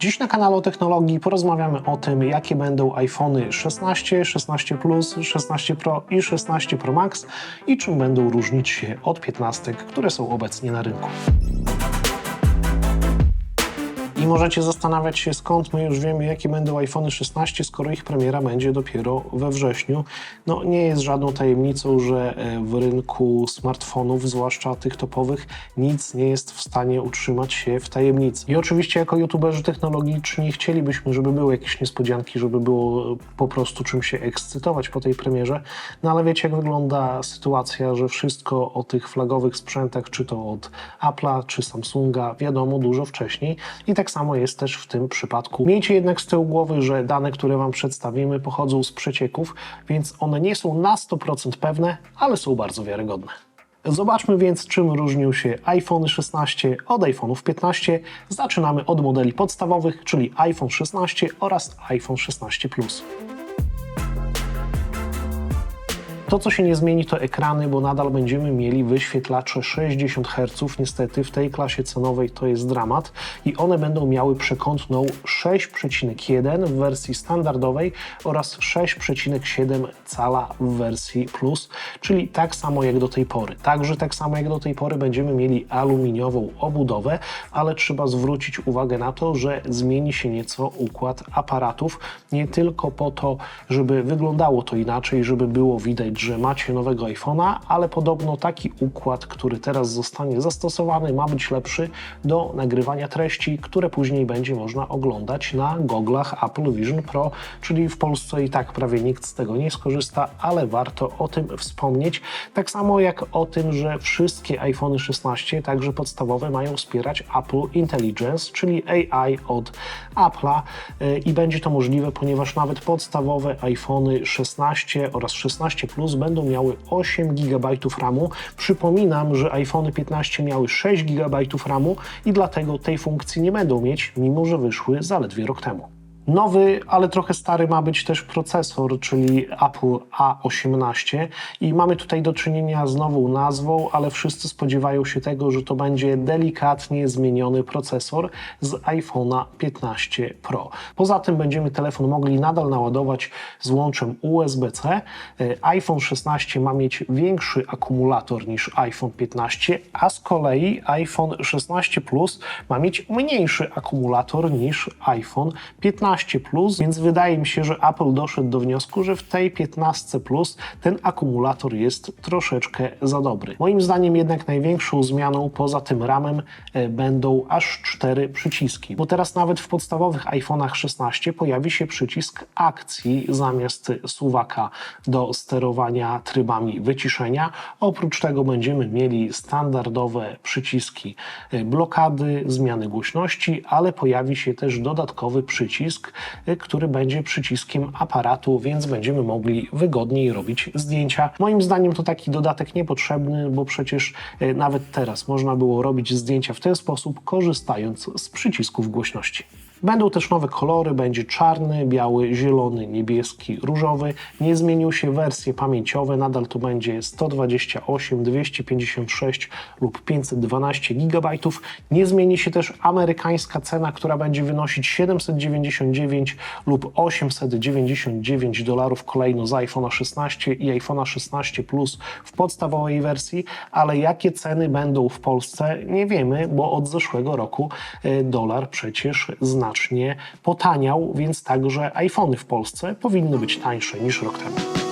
Dziś na kanale o technologii porozmawiamy o tym, jakie będą iPhony 16, 16 Plus, 16 Pro i 16 Pro Max i czym będą różnić się od 15, które są obecnie na rynku. Możecie zastanawiać się, skąd my już wiemy, jakie będą iPhony 16, skoro ich premiera będzie dopiero we wrześniu. No nie jest żadną tajemnicą, że e, w rynku smartfonów, zwłaszcza tych topowych, nic nie jest w stanie utrzymać się w tajemnicy. I oczywiście jako youtuberzy technologiczni chcielibyśmy, żeby były jakieś niespodzianki, żeby było e, po prostu czym się ekscytować po tej premierze. No ale wiecie, jak wygląda sytuacja, że wszystko o tych flagowych sprzętach, czy to od Apple'a, czy Samsunga, wiadomo dużo wcześniej. I tak jest też w tym przypadku. Miejcie jednak z tyłu głowy, że dane, które Wam przedstawimy, pochodzą z przecieków, więc one nie są na 100% pewne, ale są bardzo wiarygodne. Zobaczmy więc, czym różnią się iPhone 16 od iPhone'ów 15. Zaczynamy od modeli podstawowych, czyli iPhone 16 oraz iPhone 16 Plus. To, co się nie zmieni, to ekrany, bo nadal będziemy mieli wyświetlacze 60 Hz. Niestety w tej klasie cenowej to jest dramat i one będą miały przekątną 6,1 w wersji standardowej oraz 6,7 cala w wersji Plus, czyli tak samo jak do tej pory. Także tak samo jak do tej pory będziemy mieli aluminiową obudowę, ale trzeba zwrócić uwagę na to, że zmieni się nieco układ aparatów, nie tylko po to, żeby wyglądało to inaczej, żeby było widać, że macie nowego iPhone'a, ale podobno taki układ, który teraz zostanie zastosowany, ma być lepszy do nagrywania treści, które później będzie można oglądać na goglach Apple Vision Pro, czyli w Polsce i tak prawie nikt z tego nie skorzysta, ale warto o tym wspomnieć. Tak samo jak o tym, że wszystkie iPhony 16, także podstawowe, mają wspierać Apple Intelligence, czyli AI od Apple'a yy, i będzie to możliwe, ponieważ nawet podstawowe iPhony 16 oraz 16 Plus będą miały 8 GB RAMu. Przypominam, że iPhony 15 miały 6 GB RAMu i dlatego tej funkcji nie będą mieć, mimo że wyszły zaledwie rok temu. Nowy, ale trochę stary ma być też procesor, czyli Apple A18 i mamy tutaj do czynienia z nową nazwą, ale wszyscy spodziewają się tego, że to będzie delikatnie zmieniony procesor z iPhone'a 15 Pro. Poza tym będziemy telefon mogli nadal naładować z łączem USB-C. E, iPhone 16 ma mieć większy akumulator niż iPhone 15, a z kolei iPhone 16 Plus ma mieć mniejszy akumulator niż iPhone 15 Plus, więc wydaje mi się, że Apple doszedł do wniosku, że w tej 15 Plus ten akumulator jest troszeczkę za dobry. Moim zdaniem jednak największą zmianą poza tym ramem e, będą aż cztery przyciski, bo teraz nawet w podstawowych iPhone'ach 16 pojawi się przycisk akcji zamiast suwaka do sterowania trybami wyciszenia. Oprócz tego będziemy mieli standardowe przyciski e, blokady, zmiany głośności, ale pojawi się też dodatkowy przycisk y, który będzie przyciskiem aparatu, więc będziemy mogli wygodniej robić zdjęcia. Moim zdaniem to taki dodatek niepotrzebny, bo przecież y, nawet teraz można było robić zdjęcia w ten sposób, korzystając z przycisków głośności. Będą też nowe kolory, będzie czarny, biały, zielony, niebieski, różowy. Nie zmienią się wersje pamięciowe, nadal to będzie 128, 256 lub 512 GB. Nie zmieni się też amerykańska cena, która będzie wynosić 799 lub 899 dolarów kolejno z iPhone'a 16 i iPhone'a 16 Plus w podstawowej wersji, ale jakie ceny będą w Polsce nie wiemy, bo od zeszłego roku e, dolar przecież znacznie potaniał, więc także iPhony w Polsce powinny być tańsze niż rok temu.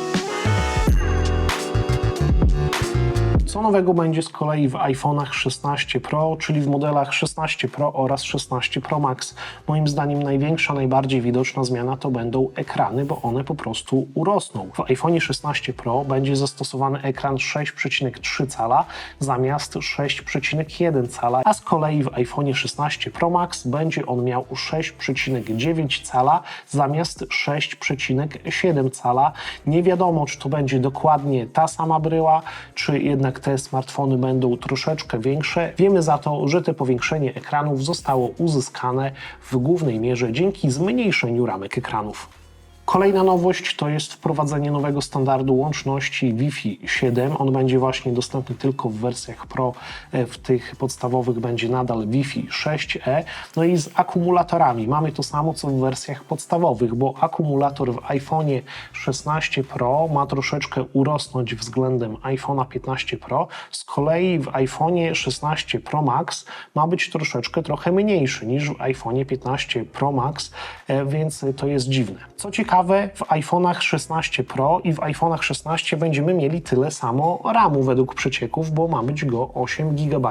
Co nowego będzie z kolei w iPhone'ach 16 Pro, czyli w modelach 16 Pro oraz 16 Pro Max? Moim zdaniem największa, najbardziej widoczna zmiana to będą ekrany, bo one po prostu urosną. W iPhone 16 Pro będzie zastosowany ekran 6,3 cala zamiast 6,1 cala, a z kolei w iPhone 16 Pro Max będzie on miał 6,9 cala zamiast 6,7 cala. Nie wiadomo, czy to będzie dokładnie ta sama bryła, czy jednak te smartfony będą troszeczkę większe. Wiemy za to, że to powiększenie ekranów zostało uzyskane w głównej mierze dzięki zmniejszeniu ramek ekranów. Kolejna nowość to jest wprowadzenie nowego standardu łączności Wi-Fi 7. On będzie właśnie dostępny tylko w wersjach Pro. E, W tych podstawowych będzie nadal Wi-Fi 6E. No i z akumulatorami mamy to samo co w wersjach podstawowych, bo akumulator w iPhone'ie 16 Pro ma troszeczkę urosnąć względem iPhone'a 15 Pro. Z kolei w iPhone'ie 16 Pro Max ma być troszeczkę trochę mniejszy niż w iPhone'ie 15 Pro Max, e, więc to jest dziwne. Co ciekawe, w iPhone'ach 16 Pro i w iPhone'ach 16 będziemy mieli tyle samo RAMu według przecieków, bo ma być go 8 GB.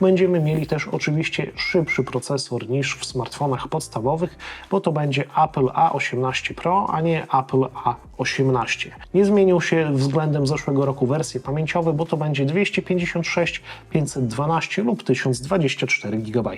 Będziemy mieli też oczywiście szybszy procesor niż w smartfonach podstawowych, bo to będzie Apple A18 Pro, a nie Apple A18. Nie zmienią się względem zeszłego roku wersje pamięciowe, bo to będzie 256, 512 lub 1024 GB.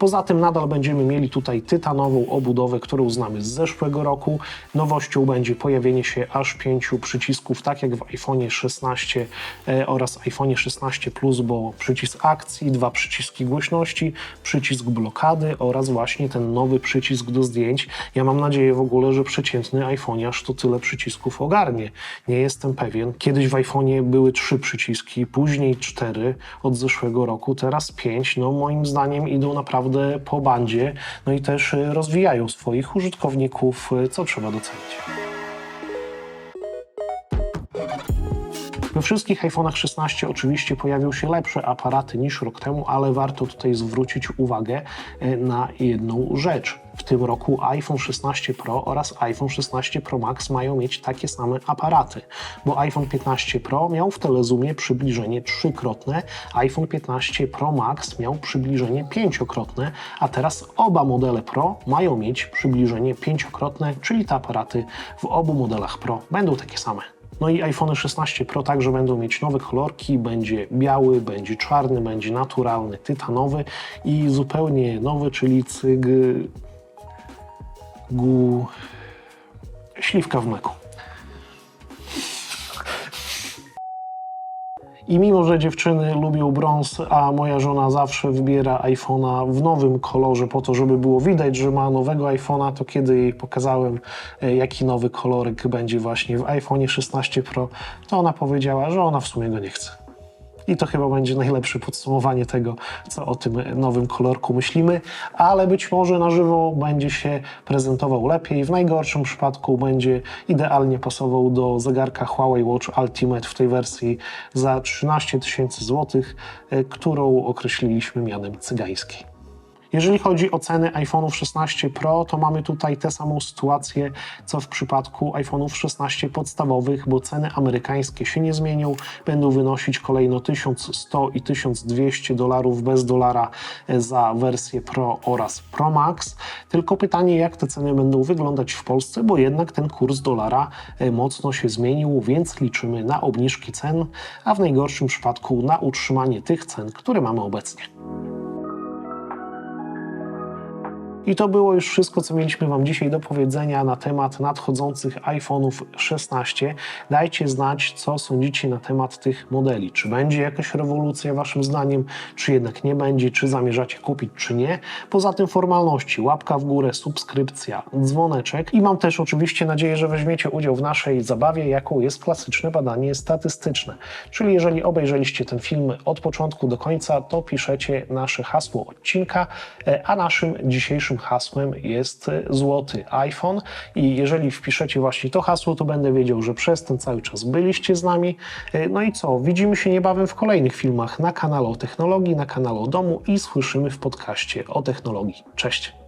Poza tym nadal będziemy mieli tutaj tytanową obudowę, którą znamy z zeszłego roku. Nowością będzie pojawienie się aż pięciu przycisków, tak jak w iPhone'ie 16 e, oraz iPhone'ie 16 Plus, bo przycisk akcji, dwa przyciski głośności, przycisk blokady oraz właśnie ten nowy przycisk do zdjęć. Ja mam nadzieję w ogóle, że przeciętny iPhone'iarz to tyle przycisków ogarnie. Nie jestem pewien. Kiedyś w iPhone'ie były trzy przyciski, później cztery od zeszłego roku, teraz pięć. No moim zdaniem idą naprawdę po bandzie, no i też e, rozwijają swoich użytkowników, e, co trzeba docenić. We wszystkich iPhone'ach 16 oczywiście pojawią się lepsze aparaty niż rok temu, ale warto tutaj zwrócić uwagę e, na jedną rzecz. Tym roku iPhone 16 Pro oraz iPhone 16 Pro Max mają mieć takie same aparaty, bo iPhone 15 Pro miał w telezoomie przybliżenie trzykrotne, iPhone 15 Pro Max miał przybliżenie pięciokrotne, a teraz oba modele Pro mają mieć przybliżenie pięciokrotne, czyli te aparaty w obu modelach Pro będą takie same. No i iPhone 16 Pro także będą mieć nowe kolorki, będzie biały, będzie czarny, będzie naturalny, tytanowy i zupełnie nowy, czyli cyg... gu... śliwka w mleku. I mimo, że dziewczyny lubią brąz, a moja żona zawsze wybiera iPhone'a w nowym kolorze po to, żeby było widać, że ma nowego iPhone'a, to kiedy jej pokazałem, e, jaki nowy kolorek będzie właśnie w iPhone'ie 16 Pro, to ona powiedziała, że ona w sumie go nie chce. I to chyba będzie najlepsze podsumowanie tego, co o tym nowym kolorku myślimy, ale być może na żywo będzie się prezentował lepiej. W najgorszym przypadku będzie idealnie pasował do zegarka Huawei Watch Ultimate w tej wersji za 13 tysięcy złotych, e, którą określiliśmy mianem cygańskiej. Jeżeli chodzi o ceny iPhone'ów 16 Pro, to mamy tutaj tę samą sytuację, co w przypadku iPhone'ów 16 podstawowych, bo ceny amerykańskie się nie zmienią, będą wynosić kolejno 1100 i 1200 dolarów bez dolara za wersję Pro oraz Pro Max. Tylko pytanie, jak te ceny będą wyglądać w Polsce, bo jednak ten kurs dolara e, mocno się zmienił, więc liczymy na obniżki cen, a w najgorszym przypadku na utrzymanie tych cen, które mamy obecnie. I to było już wszystko, co mieliśmy Wam dzisiaj do powiedzenia na temat nadchodzących iPhone'ów 16. Dajcie znać, co sądzicie na temat tych modeli. Czy będzie jakaś rewolucja Waszym zdaniem, czy jednak nie będzie, czy zamierzacie kupić, czy nie. Poza tym formalności, łapka w górę, subskrypcja, dzwoneczek i mam też oczywiście nadzieję, że weźmiecie udział w naszej zabawie, jaką jest klasyczne badanie statystyczne. Czyli jeżeli obejrzeliście ten film od początku do końca, to piszecie nasze hasło odcinka, e, a naszym dzisiejszym hasłem jest e, złoty iPhone i jeżeli wpiszecie właśnie to hasło, to będę wiedział, że przez ten cały czas byliście z nami. E, No i co? Widzimy się niebawem w kolejnych filmach na kanale o technologii, na kanale o domu i słyszymy w podcaście o technologii. Cześć!